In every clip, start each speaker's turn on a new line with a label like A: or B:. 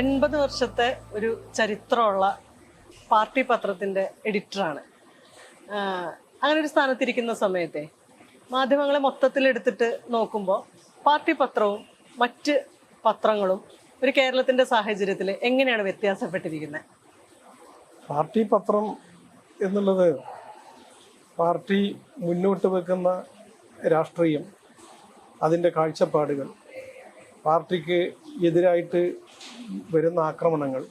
A: എൺപത് വർഷത്തെ ഒരു ചരിത്രമുള്ള പാർട്ടി പത്രത്തിന്റെ എഡിറ്ററാണ്. അങ്ങനെ ഒരു സ്ഥാനത്തിരിക്കുന്ന സമയത്തെ മാധ്യമങ്ങളെ മൊത്തത്തിലെടുത്തിട്ട് നോക്കുമ്പോൾ പാർട്ടി പത്രവും മറ്റ് പത്രങ്ങളും ഒരു കേരളത്തിന്റെ സാഹചര്യത്തിൽ എങ്ങനെയാണ് വ്യത്യാസപ്പെട്ടിരിക്കുന്നത്?
B: പാർട്ടി പത്രം എന്നുള്ളത് പാർട്ടി മുന്നോട്ട് വെക്കുന്ന രാഷ്ട്രീയം അതിന്റെ കാഴ്ചപ്പാടുകൾ പാർട്ടിക്ക് എതിരായിട്ട് വരുന്ന ആക്രമണങ്ങൾ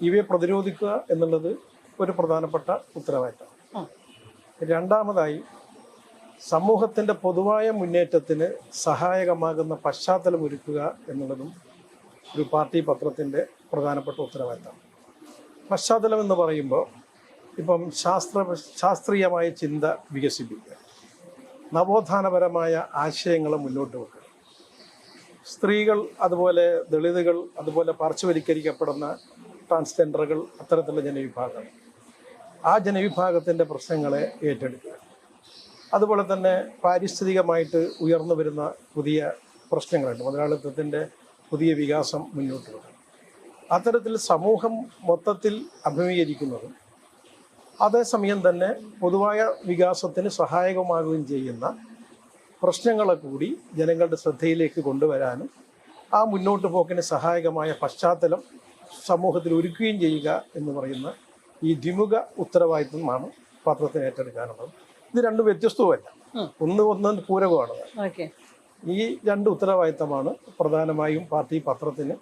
B: ഇവയെ പ്രതിരോധിക്കുക എന്നുള്ളത് ഒരു പ്രധാനപ്പെട്ട ഉത്തരവാദിത്തം. രണ്ടാമതായി സമൂഹത്തിന്റെ പൊതുവായ മുന്നേറ്റത്തിന് സഹായകമാകുന്ന പശ്ചാത്തലം ഒരുക്കുക എന്നുള്ളതും ഒരു പാർട്ടി പത്രത്തിന്റെ പ്രധാനപ്പെട്ട ഉത്തരവാദിത്തം. പശ്ചാത്തലം എന്ന് പറയുമ്പോൾ ഇപ്പം ശാസ്ത്ര ശാസ്ത്രീയമായ ചിന്ത വികസിപ്പിക്കുക. നവോത്ഥാനപരമായ ആശയങ്ങൾ മുന്നോട്ട് വെക്കുക. സ്ത്രീകൾ അതുപോലെ ദളിതുകൾ അതുപോലെ പാർശ്വവൽക്കരിക്കപ്പെടുന്ന ട്രാൻസ്ജെൻഡറുകൾ അത്തരത്തിലുള്ള ജനവിഭാഗം ആ ജനവിഭാഗത്തിന്റെ പ്രശ്നങ്ങളെ ഏറ്റെടുക്കുക. അതുപോലെ തന്നെ പാരിസ്ഥിതികമായിട്ട് ഉയർന്നു വരുന്ന പുതിയ പ്രശ്നങ്ങളുണ്ട്. മുതലാളിത്തത്തിന്റെ പുതിയ വികാസം മുന്നോട്ട് വരും. അത്തരത്തിൽ സമൂഹം മൊത്തത്തിൽ അഭിമുഖീകരിക്കുന്നതും അതേസമയം തന്നെ പൊതുവായ വികാസത്തിന് സഹായകമാകുകയും ചെയ്യുന്ന പ്രശ്നങ്ങളെ കൂടി ജനങ്ങളുടെ ശ്രദ്ധയിലേക്ക് കൊണ്ടുവരാനും ആ മുന്നോട്ട് പോക്കിന് സഹായകമായ പശ്ചാത്തലം സമൂഹത്തിൽ ഒരുക്കുകയും ചെയ്യുക എന്ന് പറയുന്ന ഈ ദ്വിമുഖ ഉത്തരവാദിത്വമാണ് പത്രത്തിന് ഏറ്റെടുക്കാനുള്ളത്. ഇത് രണ്ടും വ്യത്യസ്തവുമല്ല. ഒന്ന് ഒന്ന് പൂരകമാണ്. ഈ രണ്ട് ഉത്തരവാദിത്തമാണ് പ്രധാനമായും പാർട്ടി പത്രത്തിന്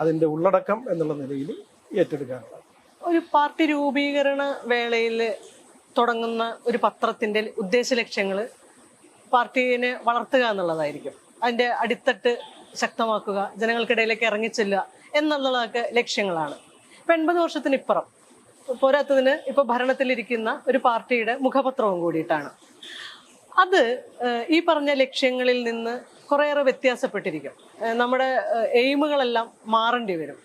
B: അതിന്റെ ഉള്ളടക്കം എന്നുള്ള നിലയിൽ ഏറ്റെടുക്കാനുള്ളത്.
A: ഒരു പാർട്ടി രൂപീകരണ വേളയിൽ തുടങ്ങുന്ന ഒരു പത്രത്തിന്റെ ഉദ്ദേശ ലക്ഷ്യങ്ങൾ പാർട്ടീനെ വളർത്തുക എന്നുള്ളതായിരിക്കും. അതിന്റെ അടിത്തട്ട് ശക്തമാക്കുക ജനങ്ങൾക്കിടയിലേക്ക് ഇറങ്ങിച്ചെല്ലുക എന്നുള്ളതൊക്കെ ലക്ഷ്യങ്ങളാണ്. ഇപ്പൊ എൺപത് വർഷത്തിന് ഇപ്പുറം പോരാത്തതിന് ഇപ്പൊ ഭരണത്തിലിരിക്കുന്ന ഒരു പാർട്ടിയുടെ മുഖപത്രവും കൂടിയിട്ടാണ്. അത് ഈ പറഞ്ഞ ലക്ഷ്യങ്ങളിൽ നിന്ന് കുറേയേറെ വ്യത്യാസപ്പെട്ടിരിക്കും. നമ്മുടെ എയിമുകളെല്ലാം മാറേണ്ടി വരും.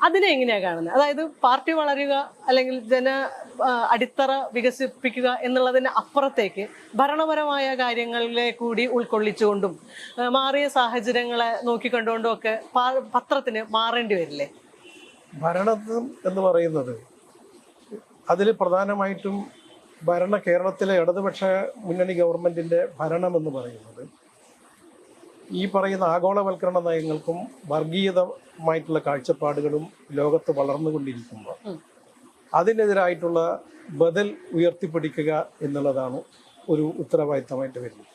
A: അതിനെ എങ്ങനെയാ കാണുന്നത് അതായത് പാർട്ടി വളരുക അല്ലെങ്കിൽ ജന അടിത്തറ വികസിപ്പിക്കുക എന്നുള്ളതിന് അപ്പുറത്തേക്ക് ഭരണപരമായ കാര്യങ്ങളിലെ കൂടി ഉൾക്കൊള്ളിച്ചുകൊണ്ടും മാറിയ സാഹചര്യങ്ങളെ നോക്കിക്കണ്ടുകൊണ്ടും ഒക്കെ പത്രത്തിന് മാറേണ്ടി വരില്ലേ?
B: ഭരണത്വം എന്ന് പറയുന്നത് അതിൽ പ്രധാനമായിട്ടും ഭരണ കേരളത്തിലെ ഇടതുപക്ഷ മുന്നണി ഗവൺമെന്റിന്റെ ഭരണം എന്ന് പറയുന്നത് ഈ പറയുന്ന ആഗോളവൽക്കരണ നയങ്ങൾക്കും വർഗീയതമായിട്ടുള്ള കാഴ്ചപ്പാടുകളും ലോകത്ത് വളർന്നുകൊണ്ടിരിക്കുമ്പോൾ. അതിനെതിരായിട്ടുള്ള ബദൽ ഉയർത്തിപ്പിടിക്കുക എന്നുള്ളതാണ് ഒരു ഉത്തരവാദിത്തമായിട്ട് വരുന്നത്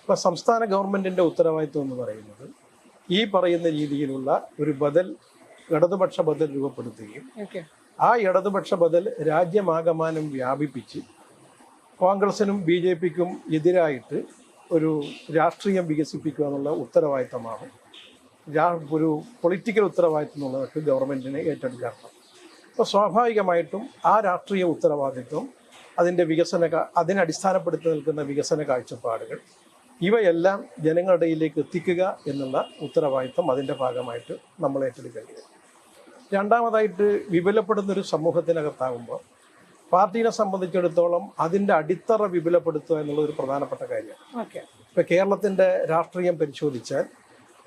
B: ഇപ്പം സംസ്ഥാന ഗവൺമെന്റിന്റെ ഉത്തരവാദിത്വം എന്ന് പറയുന്നത് ഈ പറയുന്ന രീതിയിലുള്ള ഒരു ബദൽ ഇടതുപക്ഷ ബദൽ രൂപപ്പെടുത്തുകയും ആ ഇടതുപക്ഷ ബദൽ രാജ്യമാകമാനം വ്യാപിപ്പിച്ച് കോൺഗ്രസിനും ബി ജെ പിക്കും എതിരായിട്ട് ഒരു രാഷ്ട്രീയം വികസിപ്പിക്കുക എന്നുള്ള ഉത്തരവാദിത്തമാണ്. ഒരു പൊളിറ്റിക്കൽ ഉത്തരവാദിത്തം എന്നുള്ളതൊക്കെ ഗവൺമെന്റിനെ ഏറ്റെടുക്കണം അപ്പോൾ സ്വാഭാവികമായിട്ടും ആ രാഷ്ട്രീയ ഉത്തരവാദിത്വം അതിന്റെ വികസന അതിനെ അതിനടിസ്ഥാനപ്പെടുത്തി നിൽക്കുന്ന വികസന കാഴ്ചപ്പാടുകൾ ഇവയെല്ലാം ജനങ്ങളുടെ ഇടയിലേക്ക് എത്തിക്കുക എന്നുള്ള ഉത്തരവാദിത്വം അതിന്റെ ഭാഗമായിട്ട് നമ്മൾ ഏറ്റെടുക്കേണ്ടത് രണ്ടാമതായിട്ട് വിപുലപ്പെടുന്നൊരു സമൂഹത്തിനകത്താകുമ്പോൾ പാർട്ടീനെ സംബന്ധിച്ചിടത്തോളം അതിന്റെ അടിത്തറ വിപുലപ്പെടുത്തുക എന്നുള്ള ഒരു പ്രധാനപ്പെട്ട കാര്യമാണ്. ഇപ്പൊ കേരളത്തിന്റെ രാഷ്ട്രീയം പരിശോധിച്ചാൽ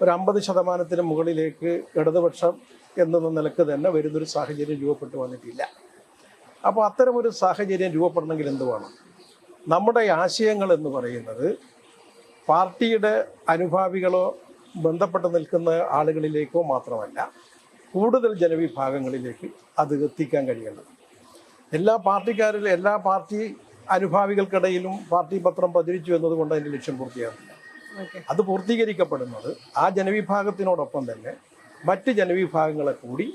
B: ഒരു അമ്പത് ശതമാനത്തിന് മുകളിലേക്ക് ഇടതുപക്ഷം എന്ന നിലയ്ക്ക് തന്നെ വരുന്നൊരു സാഹചര്യം രൂപപ്പെട്ടു വന്നിട്ടില്ല. അപ്പോൾ അത്തരമൊരു സാഹചര്യം രൂപപ്പെടണമെങ്കിൽ എന്ത് വേണം? നമ്മുടെ ആശയങ്ങൾ എന്ന് പറയുന്നത് പാർട്ടിയുടെ അനുഭാവികളോ ബന്ധപ്പെട്ട് നിൽക്കുന്ന ആളുകളിലേക്കോ മാത്രമല്ല കൂടുതൽ ജനവിഭാഗങ്ങളിലേക്ക് അത് എത്തിക്കാൻ കഴിയേണ്ടത് എല്ലാ പാർട്ടിക്കാരിലും എല്ലാ പാർട്ടി അനുഭാവികൾക്കിടയിലും പാർട്ടി പത്രം പ്രചരിച്ചു എന്നതുകൊണ്ട് അതിന്റെ ലക്ഷ്യം പൂർത്തിയാകുന്നില്ല അത് പൂർത്തീകരിക്കപ്പെടുന്നത് ആ ജനവിഭാഗത്തിനോടൊപ്പം തന്നെ മറ്റ് ജനവിഭാഗങ്ങളെ കൂടി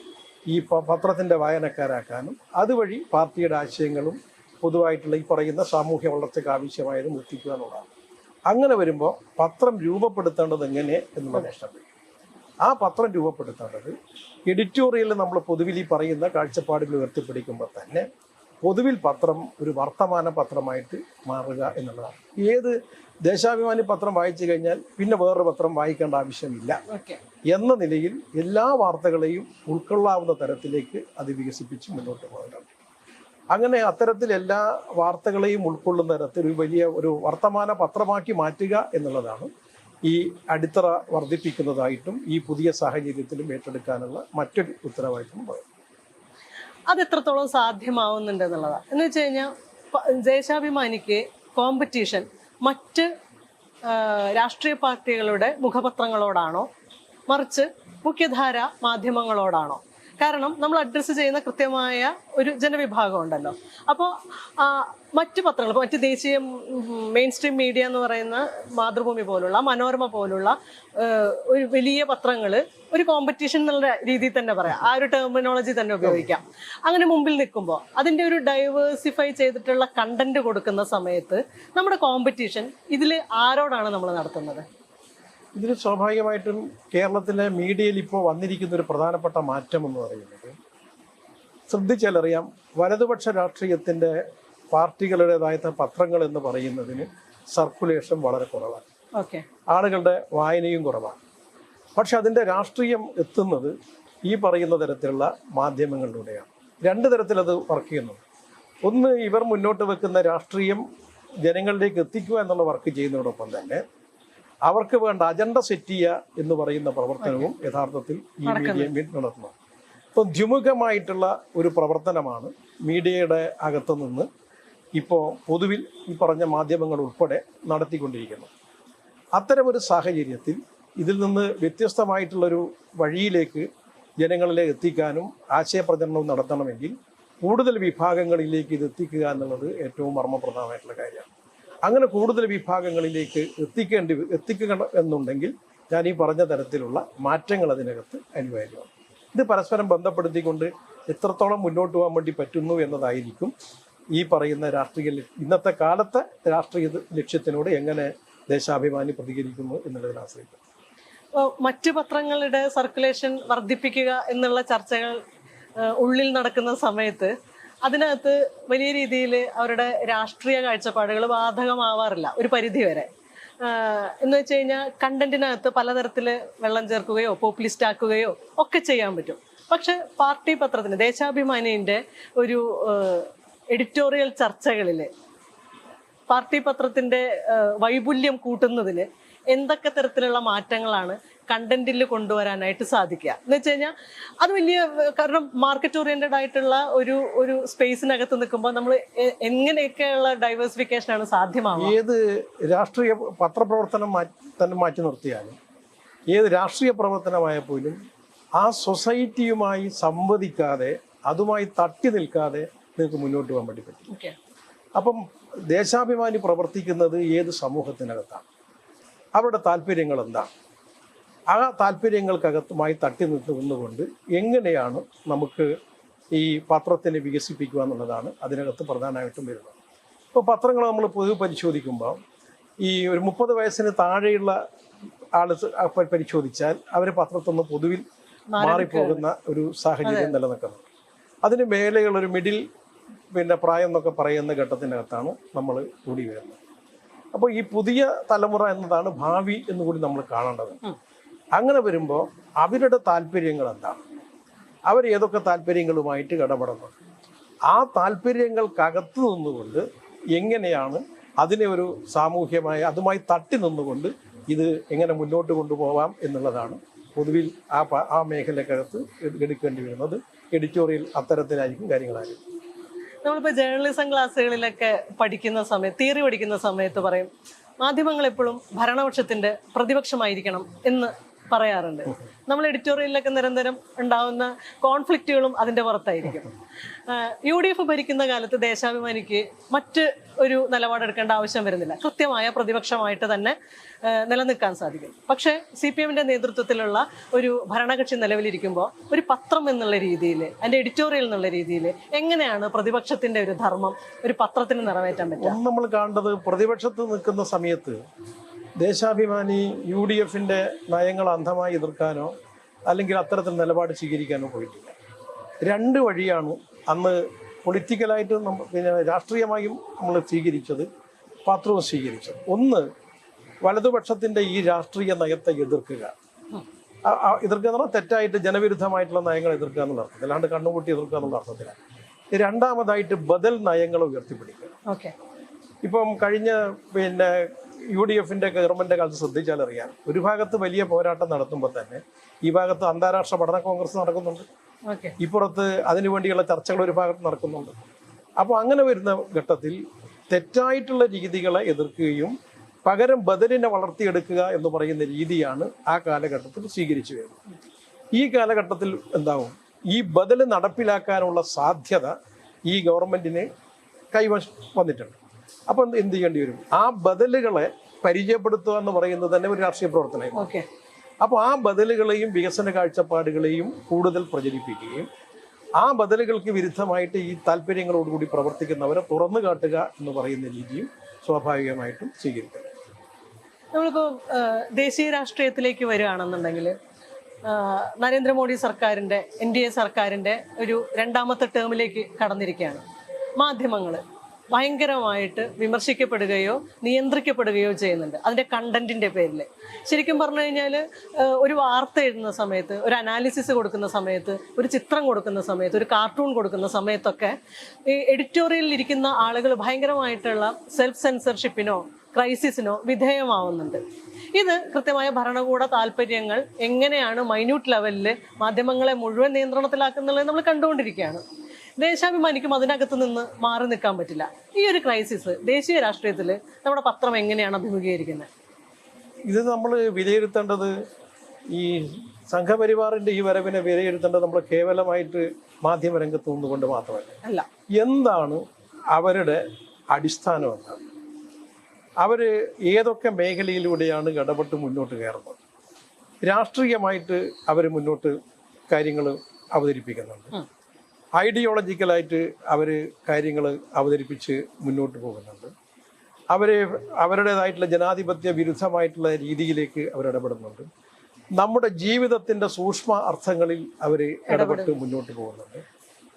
B: ഈ പത്രത്തിന്റെ വായനക്കാരാക്കാനും അതുവഴി പാർട്ടിയുടെ ആശയങ്ങളും പൊതുവായിട്ടുള്ള ഈ പറയുന്ന സാമൂഹ്യ വളർച്ചയ്ക്ക് ആവശ്യമായതും എത്തിക്കുക എന്നുള്ളതാണ്. അങ്ങനെ വരുമ്പോൾ പത്രം രൂപപ്പെടുത്തേണ്ടത് എങ്ങനെ എന്നുള്ള നഷ്ടപ്പെട്ടു ആ പത്രം രൂപപ്പെടുത്തേണ്ടത് എഡിറ്റോറിയലിൽ നമ്മൾ പൊതുവിൽ ഈ പറയുന്ന കാഴ്ചപ്പാടുകൾ ഉയർത്തിപ്പിടിക്കുമ്പോൾ തന്നെ പൊതുവിൽ പത്രം ഒരു വർത്തമാന പത്രമായിട്ട് മാറുക എന്നുള്ളതാണ്. ഏത് ദേശാഭിമാനി പത്രം വായിച്ചു കഴിഞ്ഞാൽ പിന്നെ വേറൊരു പത്രം വായിക്കേണ്ട ആവശ്യമില്ല. എന്ന നിലയിൽ എല്ലാ വാർത്തകളെയും ഉൾക്കൊള്ളാവുന്ന തരത്തിലേക്ക് അത് വികസിപ്പിച്ച് മുന്നോട്ട് പോകണം. അങ്ങനെ അത്തരത്തിൽ എല്ലാ വാർത്തകളെയും ഉൾക്കൊള്ളുന്ന തരത്തിൽ ഒരു വലിയ ഒരു വർത്തമാന പത്രമാക്കി മാറ്റുക എന്നുള്ളതാണ് ഈ അടിത്തറ വർദ്ധിപ്പിക്കുന്നതായിട്ടും ഈ പുതിയ സാഹചര്യത്തിലും ഏറ്റെടുക്കാനുള്ള മറ്റൊരു ഉത്തരവാദിത്വം പറയും
A: അത് എത്രത്തോളം സാധ്യമാവുന്നുണ്ട് എന്നുള്ളതാണ് എന്ന് വെച്ച് കഴിഞ്ഞാൽ ദേശാഭിമാനിക്ക് കോമ്പറ്റീഷൻ മറ്റ് രാഷ്ട്രീയ പാർട്ടികളുടെ മുഖപത്രങ്ങളോടാണോ മറിച്ച് മുഖ്യധാര മാധ്യമങ്ങളോടാണോ കാരണം നമ്മൾ അഡ്രസ്സ് ചെയ്യുന്ന കൃത്യമായ ഒരു ജനവിഭാഗം ഉണ്ടല്ലോ. അപ്പോൾ മറ്റ് പത്രങ്ങൾ ഇപ്പോൾ മറ്റ് ദേശീയ മെയിൻ സ്ട്രീം മീഡിയ എന്ന് പറയുന്ന മാതൃഭൂമി പോലുള്ള മനോരമ പോലുള്ള ഒരു വലിയ പത്രങ്ങൾ ഒരു കോമ്പറ്റീഷൻ എന്നുള്ള രീതിയിൽ തന്നെ പറയാം. ആ ഒരു ടെർമിനോളജി തന്നെ ഉപയോഗിക്കാം. അങ്ങനെ മുമ്പിൽ നിൽക്കുമ്പോൾ അതിന്റെ ഒരു ഡൈവേഴ്സിഫൈ ചെയ്തിട്ടുള്ള കണ്ടന്റ് കൊടുക്കുന്ന സമയത്ത് നമ്മുടെ കോമ്പറ്റീഷൻ ഇതിൽ ആരോടാണ് നമ്മൾ നടത്തുന്നത്?
B: ഇതിൽ സ്വാഭാവികമായിട്ടും കേരളത്തിലെ മീഡിയയിൽ ഇപ്പോൾ വന്നിരിക്കുന്ന ഒരു പ്രധാനപ്പെട്ട മാറ്റം എന്ന് പറയുന്നത് ശ്രദ്ധിച്ചാലറിയാം വലതുപക്ഷ രാഷ്ട്രീയത്തിന്റെ പാർട്ടികളുടേതായ പത്രങ്ങൾ എന്ന് പറയുന്നതിന് സർക്കുലേഷൻ വളരെ കുറവാണ്.
A: ഓക്കെ.
B: ആളുകളുടെ വായനയും കുറവാണ്. പക്ഷെ അതിന്റെ രാഷ്ട്രീയം എത്തുന്നത് ഈ പറയുന്ന തരത്തിലുള്ള മാധ്യമങ്ങളിലൂടെയാണ്. രണ്ട് തരത്തിലത് വർക്ക് ചെയ്യുന്നുണ്ട്. ഒന്ന് ഇവർ മുന്നോട്ട് വെക്കുന്ന രാഷ്ട്രീയം ജനങ്ങളിലേക്ക് എത്തിക്കുക എന്നുള്ള വർക്ക് ചെയ്യുന്നതോടൊപ്പം തന്നെ അവർക്ക് വേണ്ട അജണ്ട സെറ്റ് ചെയ്യുക എന്ന് പറയുന്ന പ്രവർത്തനവും യഥാർത്ഥത്തിൽ ഈ മീഡിയ നടത്തുന്നത്. ഇപ്പം ദ്വിമുഖമായിട്ടുള്ള ഒരു പ്രവർത്തനമാണ് മീഡിയയുടെ അകത്തു നിന്ന് ഇപ്പോൾ പൊതുവിൽ ഈ പറഞ്ഞ മാധ്യമങ്ങൾ ഉൾപ്പെടെ നടത്തിക്കൊണ്ടിരിക്കുന്നത്. അത്തരമൊരു സാഹചര്യത്തിൽ ഇതിൽ നിന്ന് വ്യത്യസ്തമായിട്ടുള്ളൊരു വഴിയിലേക്ക് ജനങ്ങളിലെ എത്തിക്കാനും ആശയപ്രചരണവും നടത്തണമെങ്കിൽ കൂടുതൽ വിഭാഗങ്ങളിലേക്ക് ഇത് എത്തിക്കുക എന്നുള്ളത് ഏറ്റവും മർമ്മപ്രധാനമായിട്ടുള്ള കാര്യമാണ്. അങ്ങനെ കൂടുതൽ വിഭാഗങ്ങളിലേക്ക് എത്തിക്കേണ്ടി എത്തിക്കണം എന്നുണ്ടെങ്കിൽ ഞാൻ ഈ പറഞ്ഞ തരത്തിലുള്ള മാറ്റങ്ങൾ അതിനകത്ത് അനിവാര്യമാണ്. ഇത് പരസ്പരം ബന്ധപ്പെടുത്തിക്കൊണ്ട് എത്രത്തോളം മുന്നോട്ട് പോകാൻ വേണ്ടി പറ്റുന്നു എന്നതായിരിക്കും ഈ പറയുന്ന രാഷ്ട്രീയ ഇന്നത്തെ കാലത്തെ രാഷ്ട്രീയ ലക്ഷ്യത്തിനോട് എങ്ങനെ ദേശാഭിമാനി പ്രതികരിക്കുന്നു എന്നുള്ളതിനെ ആശ്രയിക്കും.
A: മറ്റ് പത്രങ്ങളുടെ സർക്കുലേഷൻ വർദ്ധിപ്പിക്കുക എന്നുള്ള ചർച്ചകൾ ഉള്ളിൽ നടക്കുന്ന സമയത്ത് അതിനകത്ത് വലിയ രീതിയിൽ അവരുടെ രാഷ്ട്രീയ കാഴ്ചപ്പാടുകൾ ബാധകമാവാറില്ല ഒരു പരിധി വരെ. എന്ന് വെച്ച് കഴിഞ്ഞാൽ കണ്ടന്റിനകത്ത് പലതരത്തിൽ വെള്ളം ചേർക്കുകയോ പോപ്പുലിസ്റ്റ് ആക്കുകയോ ഒക്കെ ചെയ്യാൻ പറ്റും. പക്ഷെ പാർട്ടി പത്രത്തിന് ദേശാഭിമാനിന്റെ ഒരു എഡിറ്റോറിയൽ ചർച്ചകളിൽ പാർട്ടി പത്രത്തിന്റെ വൈപുല്യം കൂട്ടുന്നതിന് എന്തൊക്കെ തരത്തിലുള്ള മാറ്റങ്ങളാണ് കണ്ടന്റിൽ കൊണ്ടുവരാനായിട്ട് സാധിക്കുക. എന്ന് വെച്ച് കഴിഞ്ഞാൽ അത് വലിയ കാരണം മാർക്കറ്റ് ഓറിയന്റഡ് ആയിട്ടുള്ള ഒരു ഒരു സ്പേസിനകത്ത് നിൽക്കുമ്പോൾ നമ്മൾ എങ്ങനെയൊക്കെയുള്ള ഡൈവേഴ്സിഫിക്കേഷൻ ആണ് സാധ്യമാവുക?
B: ഏത് രാഷ്ട്രീയ പത്രപ്രവർത്തനം തന്നെ മാറ്റി നിർത്തിയാലും ഏത് രാഷ്ട്രീയ പ്രവർത്തനമായ പോലും ആ സൊസൈറ്റിയുമായി സംവദിക്കാതെ അതുമായി തട്ടി നിൽക്കാതെ നിങ്ങൾക്ക് മുന്നോട്ട് പോകാൻ വേണ്ടി പറ്റും. അപ്പം ദേശാഭിമാനി പ്രവർത്തിക്കുന്നത് ഏത് സമൂഹത്തിനകത്താണ്? അവരുടെ താല്പര്യങ്ങൾ എന്താണ് ആ താല്പര്യങ്ങൾക്കകത്തുമായി തട്ടി നിന്നുകൊണ്ട് എങ്ങനെയാണ് നമുക്ക് ഈ പത്രത്തിനെ വികസിപ്പിക്കുക എന്നുള്ളതാണ് അതിനകത്ത് പ്രധാനമായിട്ടും വരുന്നത്. ഇപ്പോൾ പത്രങ്ങൾ നമ്മൾ പൊതുവെ പരിശോധിക്കുമ്പോൾ ഈ ഒരു മുപ്പത് വയസ്സിന് താഴെയുള്ള ആൾ പരിശോധിച്ചാൽ അവർ പത്രത്തിൽ നിന്ന് പൊതുവിൽ മാറിപ്പോകുന്ന ഒരു സാഹചര്യം നിലനിൽക്കുന്നത് അതിന് മേലെയുള്ളൊരു മിഡിൽ പിന്നെ പ്രായം എന്നൊക്കെ പറയുന്ന ഘട്ടത്തിനകത്താണ് നമ്മൾ കൂടി വരുന്നത്. അപ്പോൾ ഈ പുതിയ തലമുറ എന്നതാണ് ഭാവി എന്ന് കൂടി നമ്മൾ കാണേണ്ടത്. അങ്ങനെ വരുമ്പോൾ അവരുടെ താല്പര്യങ്ങൾ എന്താണ് അവർ ഏതൊക്കെ താല്പര്യങ്ങളുമായിട്ട് ഇടപെടുന്നു ആ താല്പര്യങ്ങൾക്കകത്ത് നിന്നുകൊണ്ട് എങ്ങനെയാണ് അതിനെ ഒരു സാമൂഹ്യമായ അതുമായി തട്ടി നിന്നുകൊണ്ട് ഇത് എങ്ങനെ മുന്നോട്ട് കൊണ്ടുപോകാം എന്നുള്ളതാണ് പൊതുവിൽ ആ ആ മേഖലക്കകത്ത് എട്- എടുക്കേണ്ടി വരുന്നത്. എഡിറ്റോറിയൽ അത്തരത്തിലായിരിക്കും കാര്യങ്ങളായിരിക്കും
A: നമ്മളിപ്പോൾ ജേർണലിസം ക്ലാസ്സുകളിലൊക്കെ പഠിക്കുന്ന സമയത്ത് തിയറി പഠിക്കുന്ന സമയത്ത് പറയും മാധ്യമങ്ങൾ എപ്പോഴും ഭരണപക്ഷത്തിന്റെ പ്രതിപക്ഷമായിരിക്കണം എന്ന് പറയാറുണ്ട്. നമ്മൾ എഡിറ്റോറിയലിലൊക്കെ നിരന്തരം ഉണ്ടാവുന്ന കോൺഫ്ലിക്റ്റുകളും അതിന്റെ പുറത്തായിരിക്കും. യു ഡി എഫ് ഭരിക്കുന്ന കാലത്ത് ദേശാഭിമാനിക്ക് മറ്റ് ഒരു നിലപാടെടുക്കേണ്ട ആവശ്യം വരുന്നില്ല. കൃത്യമായ പ്രതിപക്ഷമായിട്ട് തന്നെ നിലനിൽക്കാൻ സാധിക്കും. പക്ഷേ സി പി എമ്മിന്റെ നേതൃത്വത്തിലുള്ള ഒരു ഭരണകക്ഷി നിലവിലിരിക്കുമ്പോൾ ഒരു പത്രം എന്നുള്ള രീതിയിൽ അതിന്റെ എഡിറ്റോറിയൽ എന്നുള്ള രീതിയിൽ എങ്ങനെയാണ് പ്രതിപക്ഷത്തിന്റെ ഒരു ധർമ്മം ഒരു പത്രത്തിന് നിറവേറ്റാൻ പറ്റുക?
B: നമ്മൾ കാണേണ്ടത് പ്രതിപക്ഷത്ത് നിൽക്കുന്ന സമയത്ത് ദേശാഭിമാനി യു ഡി എഫിന്റെ നയങ്ങൾ അന്ധമായി എതിർക്കാനോ അല്ലെങ്കിൽ അത്തരത്തിൽ നിലപാട് സ്വീകരിക്കാനോ പോയിട്ടില്ല. രണ്ട് വഴിയാണ് അന്ന് പൊളിറ്റിക്കലായിട്ട് നമ്മൾ പിന്നെ രാഷ്ട്രീയമായും നമ്മൾ സ്വീകരിച്ചത് പത്രവും സ്വീകരിച്ചത്. ഒന്ന് വലതുപക്ഷത്തിന്റെ ഈ രാഷ്ട്രീയ നയത്തെ എതിർക്കുക. എതിർക്കുക എന്ന് പറഞ്ഞാൽ തെറ്റായിട്ട് ജനവിരുദ്ധമായിട്ടുള്ള നയങ്ങൾ എതിർക്കുക എന്നുള്ള അർത്ഥത്തിൽ അല്ലാണ്ട് കണ്ണുകൂട്ടി എതിർക്കുക എന്നുള്ള അർത്ഥത്തിലാണ്. രണ്ടാമതായിട്ട് ബദൽ നയങ്ങൾ ഉയർത്തിപ്പിടിക്കുക.
A: ഓക്കെ.
B: ഇപ്പം കഴിഞ്ഞ പിന്നെ യു ഡി എഫിന്റെ ഗവൺമെന്റ് കാലത്ത് ശ്രദ്ധിച്ചാൽ അറിയാം. ഒരു ഭാഗത്ത് വലിയ പോരാട്ടം നടത്തുമ്പോൾ തന്നെ ഈ ഭാഗത്ത് അന്താരാഷ്ട്ര പഠന കോൺഗ്രസ് നടക്കുന്നുണ്ട്. ഇപ്പുറത്ത് അതിനുവേണ്ടിയുള്ള ചർച്ചകൾ ഒരു ഭാഗത്ത് നടക്കുന്നുണ്ട്. അപ്പോൾ അങ്ങനെ വരുന്ന ഘട്ടത്തിൽ തെറ്റായിട്ടുള്ള രീതികളെ എതിർക്കുകയും പകരം ബദലിനെ വളർത്തിയെടുക്കുക എന്ന് പറയുന്ന രീതിയാണ് ആ കാലഘട്ടത്തിൽ സ്വീകരിച്ചു വരുന്നത്. ഈ കാലഘട്ടത്തിൽ എന്താവും? ഈ ബദൽ നടപ്പിലാക്കാനുള്ള സാധ്യത ഈ ഗവൺമെന്റിന് കൈവശം വന്നിട്ടുണ്ട്. അപ്പം എന്ത് ചെയ്യേണ്ടി വരും? ആ ബദലുകളെ പരിചയപ്പെടുത്തുക എന്ന് പറയുന്നത് തന്നെ ഒരു രാഷ്ട്രീയ പ്രവർത്തനമാണ്
A: അപ്പൊ
B: അപ്പോൾ ആ ബദലുകളെയും വികസന കാഴ്ചപ്പാടുകളെയും കൂടുതൽ പ്രചരിപ്പിക്കുകയും ആ ബദലുകൾക്ക് വിരുദ്ധമായിട്ട് ഈ താല്പര്യങ്ങളോടുകൂടി പ്രവർത്തിക്കുന്നവരെ തുറന്നു കാട്ടുക എന്ന് പറയുന്ന രീതിയും സ്വാഭാവികമായിട്ടും സ്വീകരിക്കണം
A: നമ്മളിപ്പോൾ ദേശീയ രാഷ്ട്രീയത്തിലേക്ക് വരികയാണെന്നുണ്ടെങ്കിൽ നരേന്ദ്രമോദി സർക്കാരിന്റെ എൻ ഡി എ സർക്കാരിന്റെ ഒരു രണ്ടാമത്തെ ടേമിലേക്ക് കടന്നിരിക്കുകയാണ്. മാധ്യമങ്ങൾ ഭയങ്കരമായിട്ട് വിമർശിക്കപ്പെടുകയോ നിയന്ത്രിക്കപ്പെടുകയോ ചെയ്യുന്നുണ്ട്. അതിന്റെ കണ്ടന്റിന്റെ പേരിൽ ശരിക്കും പറഞ്ഞു കഴിഞ്ഞാൽ ഒരു വാർത്ത എഴുതുന്ന സമയത്ത് ഒരു അനാലിസിസ് കൊടുക്കുന്ന സമയത്ത് ഒരു ചിത്രം കൊടുക്കുന്ന സമയത്ത് ഒരു കാർട്ടൂൺ കൊടുക്കുന്ന സമയത്തൊക്കെ ഈ എഡിറ്റോറിയലിൽ ഇരിക്കുന്ന ആളുകൾ ഭയങ്കരമായിട്ടുള്ള സെൽഫ് സെൻസർഷിപ്പിനോ ക്രൈസിസിനോ വിധേയമാവുന്നുണ്ട്. ഇത് കൃത്യമായ ഭരണകൂട താല്പര്യങ്ങൾ എങ്ങനെയാണ് മൈന്യൂട്ട് ലെവലിൽ മാധ്യമങ്ങളെ മുഴുവൻ നിയന്ത്രണത്തിലാക്കുന്നുള്ളത് നമ്മൾ കണ്ടുകൊണ്ടിരിക്കുകയാണ്. ദേശാഭിമാനിക്കും അതിനകത്ത് നിന്ന് മാറി നിൽക്കാൻ പറ്റില്ല. ഈ ഒരു ക്രൈസിസ് ദേശീയ രാഷ്ട്രീയത്തിൽ നമ്മുടെ പത്രം എങ്ങനെയാണ് അഭിമുഖീകരിക്കുന്നത്?
B: ഇത് നമ്മൾ വിലയിരുത്തേണ്ടത് ഈ സംഘപരിവാറിന്റെ ഈ വരവിനെ വിലയിരുത്തേണ്ടത് നമ്മൾ കേവലമായിട്ട് മാധ്യമരംഗത്ത് നിന്നുകൊണ്ട് മാത്രമല്ല.
A: അല്ല.
B: എന്താണ് അവരുടെ അടിസ്ഥാനം എന്താണ് അവർ ഏതൊക്കെ മേഖലയിലൂടെയാണ് ഇടപെട്ട് മുന്നോട്ട് കയറുന്നത്? രാഷ്ട്രീയമായിട്ട് അവർ മുന്നോട്ട് കാര്യങ്ങൾ അവതരിപ്പിക്കുന്നുണ്ട്. ഐഡിയോളജിക്കലായിട്ട് അവർ കാര്യങ്ങൾ അവതരിപ്പിച്ച് മുന്നോട്ട് പോകുന്നുണ്ട്. അവർ അവരുടേതായിട്ടുള്ള ജനാധിപത്യ വിരുദ്ധമായിട്ടുള്ള രീതിയിലേക്ക് അവർ ഇടപെടുന്നുണ്ട്. നമ്മുടെ ജീവിതത്തിന്റെ സൂക്ഷ്മ അർത്ഥങ്ങളിൽ അവർ ഇടപെട്ട് മുന്നോട്ട് പോകുന്നുണ്ട്.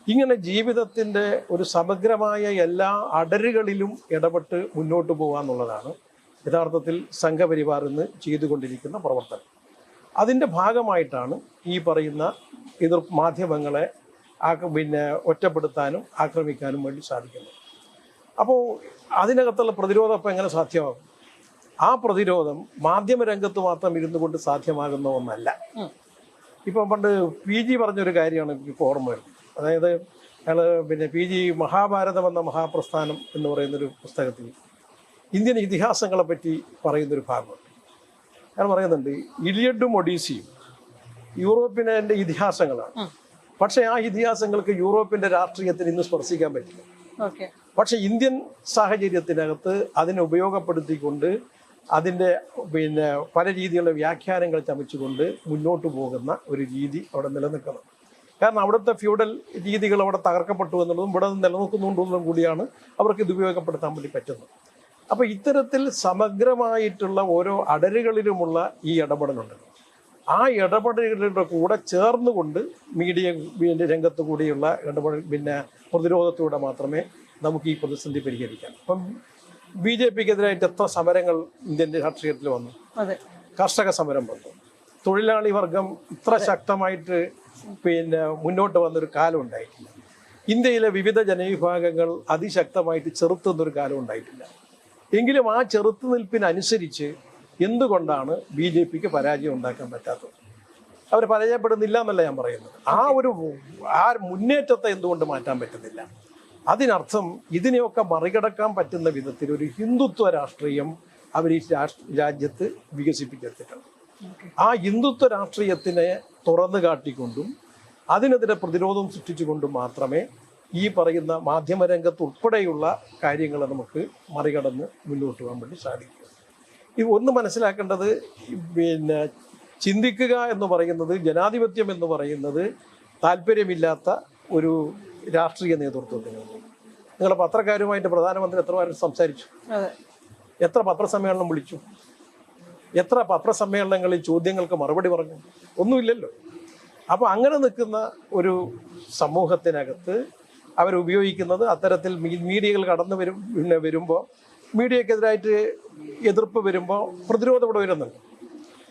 B: ഇങ്ങനെ ജീവിതത്തിന്റെ ഒരു സമഗ്രമായ എല്ലാ അടരുകളിലും ഇടപെട്ട് മുന്നോട്ട് പോകുക എന്നുള്ളതാണ് യഥാർത്ഥത്തിൽ സംഘപരിവാർ ഇന്ന് ചെയ്തുകൊണ്ടിരിക്കുന്ന പ്രവർത്തനം. അതിന്റെ ഭാഗമായിട്ടാണ് ഈ പറയുന്ന എതിർ മാധ്യമങ്ങളെ പിന്നെ ഒറ്റപ്പെടുത്താനും ആക്രമിക്കാനും വേണ്ടി സാധിക്കുന്നു. അപ്പോൾ അതിനകത്തുള്ള പ്രതിരോധം അപ്പം എങ്ങനെ സാധ്യമാകും? ആ പ്രതിരോധം മാധ്യമരംഗത്ത് മാത്രം ഇരുന്നു കൊണ്ട് സാധ്യമാകുന്ന ഒന്നല്ല. ഇപ്പം പണ്ട് പി ജി പറഞ്ഞൊരു കാര്യമാണ് എനിക്ക് ഓർമ്മ വരുന്നത്. അതായത് അയാൾ പിന്നെ പി ജി മഹാഭാരതം എന്ന മഹാപ്രസ്ഥാനം എന്ന് പറയുന്നൊരു പുസ്തകത്തിൽ ഇന്ത്യൻ ഇതിഹാസങ്ങളെ പറ്റി പറയുന്നൊരു ഭാഗമുണ്ട്. അയാൾ പറയുന്നുണ്ട് ഇലിയഡും ഒഡീസിയും യൂറോപ്പിനെ ഇതിഹാസങ്ങളാണ്. പക്ഷേ ആ ഇതിഹാസങ്ങൾക്ക് യൂറോപ്പിന്റെ രാഷ്ട്രീയത്തിന് ഇന്ന് സ്പർശിക്കാൻ പറ്റില്ല. പക്ഷെ ഇന്ത്യൻ സാഹചര്യത്തിനകത്ത് അതിനെ ഉപയോഗപ്പെടുത്തിക്കൊണ്ട് അതിന്റെ പിന്നെ പല രീതിയിലുള്ള വ്യാഖ്യാനങ്ങൾ ചമച്ചുകൊണ്ട് മുന്നോട്ട് പോകുന്ന ഒരു രീതി അവിടെ നിലനിൽക്കണം. കാരണം അവിടുത്തെ ഫ്യൂഡൽ രീതികൾ അവിടെ തകർക്കപ്പെട്ടു എന്നുള്ളതും ഇവിടെ നിലനിൽക്കുന്നുണ്ടെന്നതും കൂടിയാണ് അവർക്ക് ഇത് ഉപയോഗപ്പെടുത്താൻ വേണ്ടി പറ്റുന്നത്. അപ്പോൾ ഇത്തരത്തിൽ സമഗ്രമായിട്ടുള്ള ഓരോ അടരുകളിലുമുള്ള ഈ ഇടപെടലുണ്ട്. ആ ഇടപെടലുകളുടെ കൂടെ ചേർന്നുകൊണ്ട് മീഡിയ രംഗത്ത് കൂടിയുള്ള ഇടപെടൽ പിന്നെ പ്രതിരോധത്തിലൂടെ മാത്രമേ നമുക്ക് ഈ പ്രതിസന്ധി പരിഹരിക്കാം. അപ്പം ബി ജെ പിക്കെതിരായിട്ട് എത്ര സമരങ്ങൾ ഇന്ത്യൻ രാഷ്ട്രീയത്തിൽ വന്നു?
A: അതെ.
B: കർഷക സമരം വന്നു. തൊഴിലാളി വർഗം ഇത്ര ശക്തമായിട്ട് പിന്നെ മുന്നോട്ട് വന്നൊരു കാലം ഉണ്ടായിട്ടില്ല. ഇന്ത്യയിലെ വിവിധ ജനവിഭാഗങ്ങൾ അതിശക്തമായിട്ട് ചെറുത്തുന്നൊരു കാലം ഉണ്ടായിട്ടില്ല. എങ്കിലും ആ ചെറുത്തുനിൽപ്പിനനുസരിച്ച് എന്തുകൊണ്ടാണ് ബി ജെ പിക്ക് പരാജയം ഉണ്ടാക്കാൻ പറ്റാത്തത്? അവർ പരാജയപ്പെടുന്നില്ല എന്നല്ല ഞാൻ പറയുന്നത്. ആ ഒരു ആ മുന്നേറ്റത്തെ എന്തുകൊണ്ട് മാറ്റാൻ പറ്റുന്നില്ല? അതിനർത്ഥം ഇതിനെയൊക്കെ മറികടക്കാൻ പറ്റുന്ന വിധത്തിൽ ഒരു ഹിന്ദുത്വ രാഷ്ട്രീയം അവർ ഈ രാഷ്ട്ര രാജ്യത്ത് വികസിപ്പിച്ചെടുത്തിട്ടുണ്ട്. ആ ഹിന്ദുത്വ രാഷ്ട്രീയത്തിനെ തുറന്നു കാട്ടിക്കൊണ്ടും അതിനെതിരെ പ്രതിരോധം സൃഷ്ടിച്ചുകൊണ്ടും മാത്രമേ ഈ പറയുന്ന മാധ്യമരംഗത്ത് ഉൾപ്പെടെയുള്ള കാര്യങ്ങൾ നമുക്ക് മറികടന്ന് മുന്നോട്ട് പോകാൻ വേണ്ടി സാധിക്കും. ഇത് ഒന്ന് മനസ്സിലാക്കേണ്ടത് പിന്നെ ചിന്തിക്കുക എന്ന് പറയുന്നത് ജനാധിപത്യം എന്ന് പറയുന്നത് താല്പര്യമില്ലാത്ത ഒരു രാഷ്ട്രീയ നേതൃത്വത്തിനാണ്. നിങ്ങളുടെ പത്രക്കാരുമായിട്ട് പ്രധാനമന്ത്രി എത്ര പേരും സംസാരിച്ചു? എത്ര പത്രസമ്മേളനം വിളിച്ചു? എത്ര പത്രസമ്മേളനങ്ങളിൽ ചോദ്യങ്ങൾക്ക് മറുപടി പറഞ്ഞു? ഒന്നുമില്ലല്ലോ. അപ്പോൾ അങ്ങനെ നിൽക്കുന്ന ഒരു സമൂഹത്തിനകത്ത് അവരുപയോഗിക്കുന്നത് അത്തരത്തിൽ മീഡിയകൾ കടന്നു വരും പിന്നെ വരുമ്പോൾ മീഡിയക്കെതിരായിട്ട് എതിർപ്പ് വരുമ്പോൾ പ്രതിരോധം ഇവിടെ വരുന്നുണ്ട്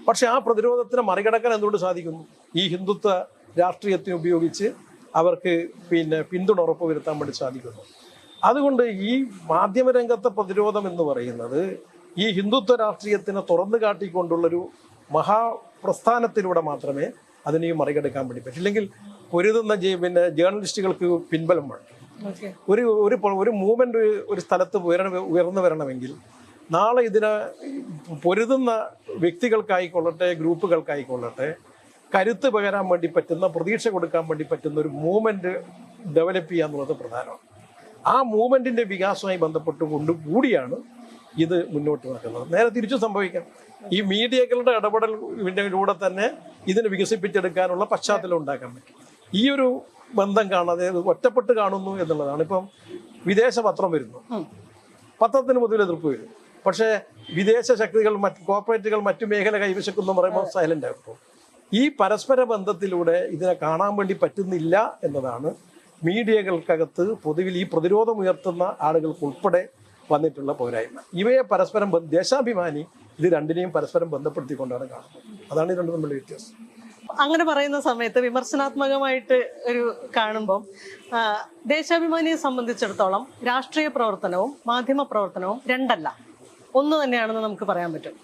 B: പക്ഷെ ആ പ്രതിരോധത്തിനെ മറികടക്കാൻ എന്തുകൊണ്ട് സാധിക്കുന്നു? ഈ ഹിന്ദുത്വ രാഷ്ട്രീയത്തെ ഉപയോഗിച്ച് അവർക്ക് പിന്നെ പിന്തുണ ഉറപ്പ് വരുത്താൻ വേണ്ടി സാധിക്കുന്നു. അതുകൊണ്ട് ഈ മാധ്യമരംഗത്തെ പ്രതിരോധം എന്ന് പറയുന്നത് ഈ ഹിന്ദുത്വ രാഷ്ട്രീയത്തിനെ തുറന്നു കാട്ടിക്കൊണ്ടുള്ളൊരു മഹാപ്രസ്ഥാനത്തിലൂടെ മാത്രമേ അതിനെ മറികടക്കാൻ വേണ്ടി പറ്റില്ലെങ്കിൽ പൊരുതുന്ന ജെ- പിന്നെ ജേർണലിസ്റ്റുകൾക്ക് പിൻബലം വേണം. ഒരു ഒരു ഒരു മൂവ്മെന്റ് ഒരു സ്ഥലത്ത് ഉയർന്നു വരണമെങ്കിൽ നാളെ ഇതിന് പൊരുതുന്ന വ്യക്തികൾക്കായിക്കൊള്ളട്ടെ ഗ്രൂപ്പുകൾക്കായിക്കൊള്ളട്ടെ കരുത്ത് പകരാൻ വേണ്ടി പറ്റുന്ന പ്രതീക്ഷ കൊടുക്കാൻ വേണ്ടി പറ്റുന്ന ഒരു മൂവ്മെന്റ് ഡെവലപ്പ് ചെയ്യുക എന്നുള്ളത് പ്രധാനമാണ്. ആ മൂവ്മെന്റിന്റെ വികാസവുമായി ബന്ധപ്പെട്ടുകൊണ്ട് കൂടിയാണ് ഇത് മുന്നോട്ട് നടക്കുന്നത് നേരെ തിരിച്ചു സംഭവിക്കാം. ഈ മീഡിയകളുടെ ഇടപെടലിലൂടെ തന്നെ ഇതിനെ വികസിപ്പിച്ചെടുക്കാനുള്ള പശ്ചാത്തലം ഉണ്ടാക്കാൻ പറ്റും. ഈ ഒരു ബന്ധം കാണാതെ ഒറ്റപ്പെട്ട് കാണുന്നു എന്നുള്ളതാണ്. ഇപ്പം വിദേശ പത്രം വരുന്നു. പത്രത്തിന് പൊതുവിൽ എതിർപ്പ് വരും. പക്ഷേ വിദേശ ശക്തികൾ മറ്റ് കോർപ്പറേറ്റുകൾ മറ്റു മേഖല കൈവശക്കുന്നു പറയുമ്പോൾ സൈലന്റ് ആകുമ്പോൾ ഈ പരസ്പര ബന്ധത്തിലൂടെ ഇതിനെ കാണാൻ വേണ്ടി പറ്റുന്നില്ല എന്നതാണ് മീഡിയകൾക്കകത്ത് പൊതുവിൽ ഈ പ്രതിരോധം ഉയർത്തുന്ന ആളുകൾക്ക് ഉൾപ്പെടെ വന്നിട്ടുള്ള പോരായ്മ. ഇവയെ പരസ്പരം ദേശാഭിമാനി ഇത് രണ്ടിനെയും പരസ്പരം ബന്ധപ്പെടുത്തിക്കൊണ്ടാണ് കാണുന്നത്. അതാണ് ഇത് രണ്ടും തമ്മിലുള്ള വ്യത്യാസം.
A: അങ്ങനെ പറയുന്ന സമയത്ത് വിമർശനാത്മകമായിട്ട് ഒരു കാണുമ്പം ദേശാഭിമാനിയെ സംബന്ധിച്ചിടത്തോളം രാഷ്ട്രീയ പ്രവർത്തനവും മാധ്യമ പ്രവർത്തനവും രണ്ടല്ല. ഒന്ന് തന്നെയാണെന്ന് നമുക്ക് പറയാൻ പറ്റും.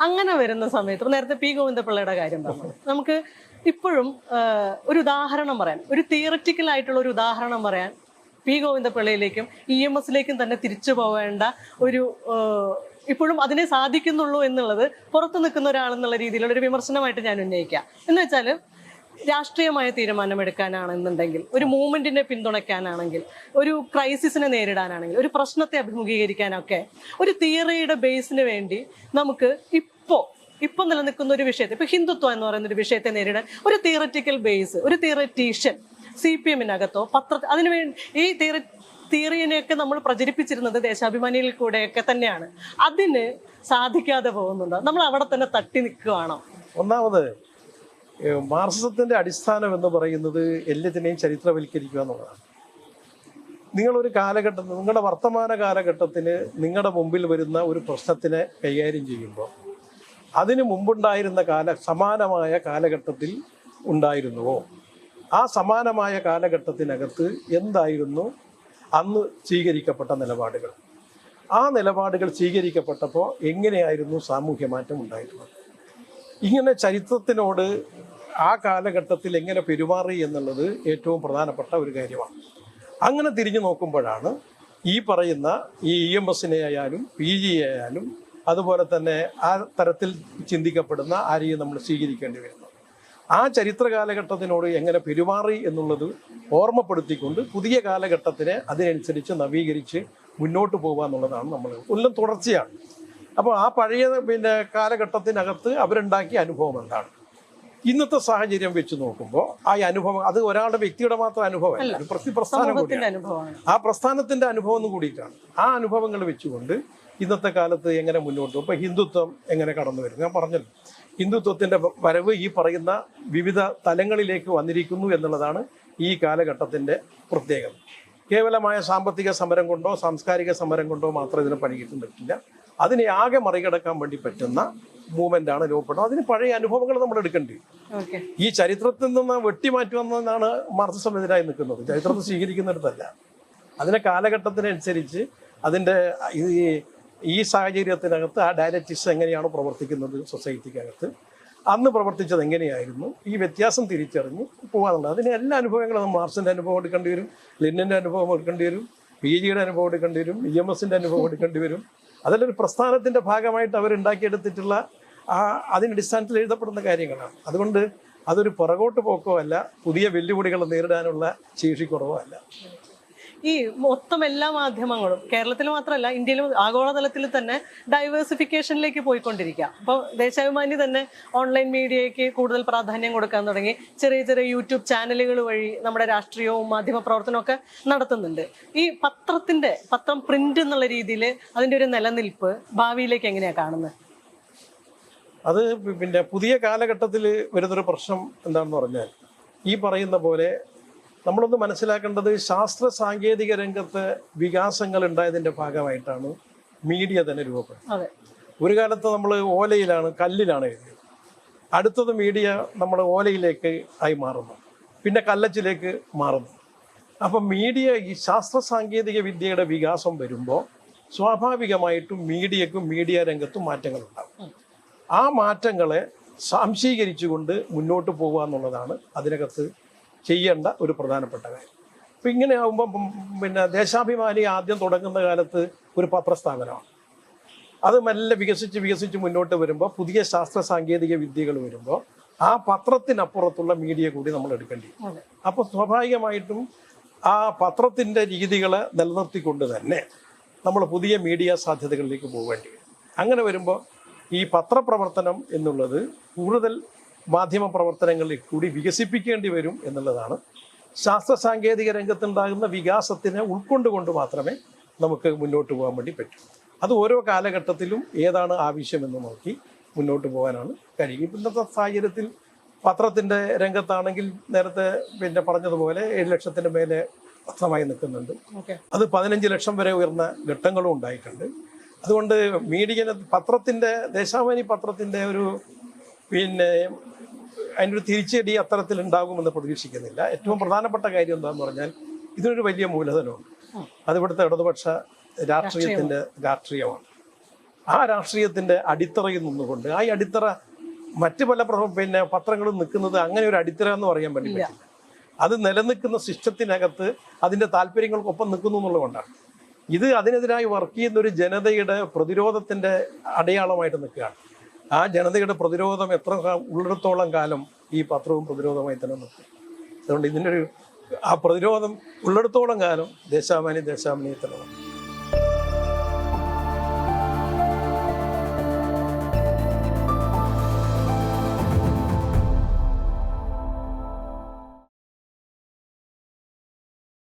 A: അങ്ങനെ വരുന്ന സമയത്ത് നേരത്തെ പി ഗോവിന്ദപിള്ളയുടെ കാര്യം പറഞ്ഞു. നമുക്ക് ഇപ്പോഴും ഒരു ഉദാഹരണം പറയാൻ ഒരു തിയററ്റിക്കൽ ആയിട്ടുള്ള ഒരു ഉദാഹരണം പറയാൻ പി ഗോവിന്ദപിള്ളയിലേക്കും ഇ എം എസിലേക്കും തന്നെ തിരിച്ചു പോവേണ്ട ഒരു ഇപ്പോഴും അതിനെ സാധിക്കുന്നുള്ളൂ എന്നുള്ളത് പുറത്തു നിൽക്കുന്ന ഒരാളെന്നുള്ള രീതിയിലുള്ള ഒരു വിമർശനമായിട്ട് ഞാൻ ഉന്നയിക്കാം. എന്ന് വെച്ചാൽ രാഷ്ട്രീയമായ തീരുമാനമെടുക്കാനാണെന്നുണ്ടെങ്കിൽ ഒരു മൂവ്മെന്റിനെ പിന്തുണയ്ക്കാനാണെങ്കിൽ ഒരു ക്രൈസിസിനെ നേരിടാനാണെങ്കിൽ ഒരു പ്രശ്നത്തെ അഭിമുഖീകരിക്കാനൊക്കെ ഒരു തിയറിയുടെ ബേസിന് വേണ്ടി നമുക്ക് ഇപ്പോൾ ഇപ്പം നിലനിൽക്കുന്ന ഒരു വിഷയത്തെ ഇപ്പൊ ഹിന്ദുത്വം എന്ന് പറയുന്ന ഒരു വിഷയത്തെ നേരിടാൻ ഒരു തിയററ്റിക്കൽ ബേസ് ഒരു തിയററ്റീഷ്യൻ സി പി എമ്മിനകത്തോ പത്ര അതിനുവേണ്ടി ഈ തിയറ തിയറിനെയൊക്കെ നമ്മൾ പ്രചരിപ്പിച്ചിരുന്നത് ദേശാഭിമാനിയിൽ കൂടെയൊക്കെ തന്നെയാണ്. അതിന് സാധിക്കാതെ പോകുന്നുണ്ടോ? നമ്മൾ അവിടെ തന്നെ തട്ടി നിൽക്കുകയാണോ?
B: ഒന്നാമത് ഏഹ് മാർക്സിസത്തിന്റെ അടിസ്ഥാനം എന്ന് പറയുന്നത് എല്ലാത്തിനെയും ചരിത്രവൽക്കരിക്കുക എന്നുള്ളതാണ്. നിങ്ങളൊരു കാലഘട്ടം നിങ്ങളുടെ വർത്തമാന കാലഘട്ടത്തിന് നിങ്ങളുടെ മുമ്പിൽ വരുന്ന ഒരു പ്രശ്നത്തിനെ കൈകാര്യം ചെയ്യുമ്പോൾ അതിന് മുമ്പുണ്ടായിരുന്ന കാല സമാനമായ കാലഘട്ടത്തിൽ ഉണ്ടായിരുന്നുവോ? ആ സമാനമായ കാലഘട്ടത്തിനകത്ത് എന്തായിരുന്നു അന്ന് സ്വീകരിക്കപ്പെട്ട നിലപാടുകൾ? ആ നിലപാടുകൾ സ്വീകരിക്കപ്പെട്ടപ്പോൾ എങ്ങനെയായിരുന്നു സാമൂഹ്യ മാറ്റം ഉണ്ടായിരുന്നത് ഇങ്ങനെ ചരിത്രത്തിനോട് ആ കാലഘട്ടത്തിൽ എങ്ങനെ പെരുമാറി എന്നുള്ളത് ഏറ്റവും പ്രധാനപ്പെട്ട ഒരു കാര്യമാണ്. അങ്ങനെ തിരിഞ്ഞു നോക്കുമ്പോഴാണ് ഈ പറയുന്ന ഈ ഇ എം എസിനെ ആയാലും പി ജി ആയാലും അതുപോലെ തന്നെ ആ തരത്തിൽ ചിന്തിക്കപ്പെടുന്ന ആരെയും നമ്മൾ സ്വീകരിക്കേണ്ടി വരുന്നത്. ആ ചരിത്ര കാലഘട്ടത്തിനോട് എങ്ങനെ പെരുമാറി എന്നുള്ളത് ഓർമ്മപ്പെടുത്തിക്കൊണ്ട് പുതിയ കാലഘട്ടത്തിനെ അതിനനുസരിച്ച് നവീകരിച്ച് മുന്നോട്ട് പോകുക എന്നുള്ളതാണ് നമ്മൾ എല്ലാം തുടർച്ചയാണ്. അപ്പോൾ ആ പഴയ പിന്നെ കാലഘട്ടത്തിനകത്ത് അവരുണ്ടാക്കിയ അനുഭവം എന്താണ്? ഇന്നത്തെ സാഹചര്യം വെച്ച് നോക്കുമ്പോൾ ആ അനുഭവം അത് ഒരാളുടെ വ്യക്തിയുടെ മാത്രം അനുഭവമല്ല ഒരു പ്രസ്ഥാനം കൂടിയാണ്. ആ പ്രസ്ഥാനത്തിന്റെ അനുഭവം കൂടിയിട്ടാണ്. ആ അനുഭവങ്ങൾ വെച്ചുകൊണ്ട് ഇന്നത്തെ കാലത്ത് എങ്ങനെ മുന്നോട്ട് പോകും? ഇപ്പൊ ഹിന്ദുത്വം എങ്ങനെ കടന്നു വരും ഞാൻ പറഞ്ഞല്ലോ. ഹിന്ദുത്വത്തിന്റെ വരവ് ഈ പറയുന്ന വിവിധ തലങ്ങളിലേക്ക് വന്നിരിക്കുന്നു എന്നുള്ളതാണ് ഈ കാലഘട്ടത്തിന്റെ പ്രത്യേകത. കേവലമായ സാമ്പത്തിക സമരം കൊണ്ടോ സാംസ്കാരിക സമരം കൊണ്ടോ മാത്രം ഇതിനെ പറ്റില്ല. അതിനെ ആകെ മറികടക്കാൻ വേണ്ടി പറ്റുന്ന മൂവ്മെന്റ് ആണ് രൂപപ്പെടുന്നത്. അതിന് പഴയ അനുഭവങ്ങൾ നമ്മൾ എടുക്കേണ്ടി ഈ ചരിത്രത്തിൽ നിന്ന് വെട്ടിമാറ്റുമെന്നാണ് മാർക്സിസമെതിരായി നിൽക്കുന്നത്. ചരിത്രത്തെ സ്വീകരിക്കുന്നിടത്തല്ല. അതിനെ കാലഘട്ടത്തിനനുസരിച്ച് അതിന്റെ ഈ ഈ സാഹചര്യത്തിനകത്ത് ആ ഡയലക്റ്റിക്സ് എങ്ങനെയാണ് പ്രവർത്തിക്കുന്നത് സൊസൈറ്റിക്കകത്ത്. അന്ന് പ്രവർത്തിച്ചത് എങ്ങനെയായിരുന്നു? ഈ വ്യത്യാസം തിരിച്ചറിഞ്ഞ് പോകാനുള്ളത് അതിന് എല്ലാ അനുഭവങ്ങളും മാർക്സിന്റെ അനുഭവം എടുക്കേണ്ടി വരും ലിന്നിന്റെ അനുഭവം എടുക്കേണ്ടി വരും പി ജിയുടെ അനുഭവം എടുക്കേണ്ടി വരും ഇ എം എസിന്റെ അനുഭവം എടുക്കേണ്ടി വരും. അതെല്ലാം ഒരു പ്രസ്ഥാനത്തിന്റെ ഭാഗമായിട്ട് അവരുണ്ടാക്കിയെടുത്തിട്ടുള്ള ആ അതിന്റെ അടിസ്ഥാനത്തിൽ എഴുതപ്പെടുന്ന കാര്യങ്ങളാണ്. അതുകൊണ്ട് അതൊരു പുറകോട്ട് പോക്കോ അല്ല പുതിയ വെല്ലുവിളികൾ നേരിടാനുള്ള ശേഷിക്കുറവോ അല്ല.
A: ഈ മൊത്തം എല്ലാ മാധ്യമങ്ങളും കേരളത്തിൽ മാത്രമല്ല ഇന്ത്യയിലും ആഗോളതലത്തിൽ തന്നെ ഡൈവേഴ്സിഫിക്കേഷനിലേക്ക് പോയിക്കൊണ്ടിരിക്കുക. അപ്പോൾ ദേശാഭിമാനി തന്നെ ഓൺലൈൻ മീഡിയയ്ക്ക് കൂടുതൽ പ്രാധാന്യം കൊടുക്കാൻ തുടങ്ങി. ചെറിയ ചെറിയ യൂട്യൂബ് ചാനലുകൾ വഴി നമ്മുടെ രാഷ്ട്രീയവും മാധ്യമ പ്രവർത്തനവും നടത്തുന്നുണ്ട്. ഈ പത്രത്തിന്റെ പത്രം പ്രിന്റ് എന്നുള്ള രീതിയിൽ അതിന്റെ ഒരു നിലനിൽപ്പ് ഭാവിയിലേക്ക് എങ്ങനെയാണ് കാണുന്നത്?
B: അത് പിന്നെ പുതിയ കാലഘട്ടത്തിൽ വരുന്നൊരു പ്രശ്നം എന്താണെന്ന് പറഞ്ഞാൽ ഈ പറയുന്ന പോലെ നമ്മളൊന്ന് മനസ്സിലാക്കേണ്ടത് ശാസ്ത്ര സാങ്കേതിക രംഗത്ത് വികാസങ്ങൾ ഉണ്ടായതിന്റെ ഭാഗമായിട്ടാണ് മീഡിയ തന്നെ രൂപപ്പെടുന്നത്. ഒരു കാലത്ത് നമ്മൾ ഓലയിലാണ് കല്ലിലാണ് എഴുതിയത്. അടുത്തത് മീഡിയ നമ്മൾ ഓലയിലേക്ക് ആയി മാറുന്നു. പിന്നെ കല്ലച്ചിലേക്ക് മാറുന്നു. അപ്പം മീഡിയ ഈ ശാസ്ത്ര സാങ്കേതിക വിദ്യയുടെ വികാസം വരുമ്പോൾ സ്വാഭാവികമായിട്ടും മീഡിയക്കും മീഡിയ രംഗത്തും മാറ്റങ്ങളുണ്ടാകും. ആ മാറ്റങ്ങളെ സംശീകരിച്ചുകൊണ്ട് മുന്നോട്ട് പോകുക എന്നുള്ളതാണ് അതിനകത്ത് ചെയ്യേണ്ട ഒരു പ്രധാനപ്പെട്ട കാര്യം. അപ്പം ഇങ്ങനെ ആകുമ്പം പിന്നെ ദേശാഭിമാനി ആദ്യം തുടങ്ങുന്ന കാലത്ത് ഒരു പത്രസ്ഥാപനമാണ്. അത് മെല്ലെ വികസിച്ച് വികസിച്ച് മുന്നോട്ട് വരുമ്പോൾ പുതിയ ശാസ്ത്ര സാങ്കേതിക വിദ്യകൾ വരുമ്പോൾ ആ പത്രത്തിനപ്പുറത്തുള്ള മീഡിയ കൂടി നമ്മൾ എടുക്കേണ്ടി അപ്പോൾ സ്വാഭാവികമായിട്ടും ആ പത്രത്തിന്റെ രീതികളെ നിലനിർത്തിക്കൊണ്ട് തന്നെ നമ്മൾ പുതിയ മീഡിയ സാധ്യതകളിലേക്ക് പോകേണ്ടി വരും. അങ്ങനെ വരുമ്പോൾ ഈ പത്രപ്രവർത്തനം എന്നുള്ളത് കൂടുതൽ മാധ്യമ പ്രവർത്തനങ്ങളിൽ കൂടി വികസിപ്പിക്കേണ്ടി വരും എന്നുള്ളതാണ്. ശാസ്ത്ര സാങ്കേതിക രംഗത്തുണ്ടാകുന്ന വികാസത്തിനെ ഉൾക്കൊണ്ടുകൊണ്ട് മാത്രമേ നമുക്ക് മുന്നോട്ട് പോകാൻ വേണ്ടി പറ്റൂ. അത് ഓരോ കാലഘട്ടത്തിലും ഏതാണ് ആവശ്യമെന്ന് നോക്കി മുന്നോട്ട് പോകാനാണ് കഴിയും ഇപ്പം ഇന്നത്തെ സാഹചര്യത്തിൽ പത്രത്തിന്റെ രംഗത്താണെങ്കിൽ നേരത്തെ പിന്നെ പറഞ്ഞതുപോലെ ഏഴ് ലക്ഷത്തിന് മേലെ പത്രമായി നിൽക്കുന്നുണ്ട്.
A: ഓക്കെ.
B: അത് പതിനഞ്ച് ലക്ഷം വരെ ഉയർന്ന ഘട്ടങ്ങളും ഉണ്ടായിട്ടുണ്ട്. അതുകൊണ്ട് മീഡിയ പത്രത്തിന്റെ ദേശാഭിമാനി പത്രത്തിന്റെ ഒരു പിന്നെ അതിന്റെ ഒരു തിരിച്ചടി അത്തരത്തിൽ ഉണ്ടാകുമെന്ന് പ്രതീക്ഷിക്കുന്നില്ല. ഏറ്റവും പ്രധാനപ്പെട്ട കാര്യം എന്താണെന്ന് പറഞ്ഞാൽ ഇതിനൊരു വലിയ മൂലധനമുണ്ട് അത് ഇവിടുത്തെ ഇടതുപക്ഷ രാഷ്ട്രീയത്തിന്റെ രാഷ്ട്രീയമാണ്. ആ രാഷ്ട്രീയത്തിന്റെ അടിത്തറയിൽ നിന്നുകൊണ്ട് ആ അടിത്തറ മറ്റു പല പിന്നെ പത്രങ്ങളും നിൽക്കുന്നത് അങ്ങനെ ഒരു അടിത്തറ എന്ന് പറയാൻ വേണ്ടി പറ്റില്ല. അത് നിലനിൽക്കുന്ന സിസ്റ്റത്തിനകത്ത് അതിന്റെ താല്പര്യങ്ങൾക്കൊപ്പം നിൽക്കുന്നു എന്നുള്ളതുകൊണ്ടാണ്. ഇത് അതിനെതിരായി വർക്ക് ചെയ്യുന്ന ഒരു ജനതയുടെ പ്രതിരോധത്തിന്റെ അടയാളമായിട്ട് നിൽക്കുകയാണ്. ആ ജനതയുടെ പ്രതിരോധം എത്ര ഉള്ളിടത്തോളം കാലം ഈ പത്രവും പ്രതിരോധമായി തന്നെ നിൽക്കും. അതുകൊണ്ട് ഇതിന്റെ ഒരു ആ പ്രതിരോധം ഉള്ളിടത്തോളം കാലം ദേശാഭിമാനി ദേശാഭിമാനി തന്നെ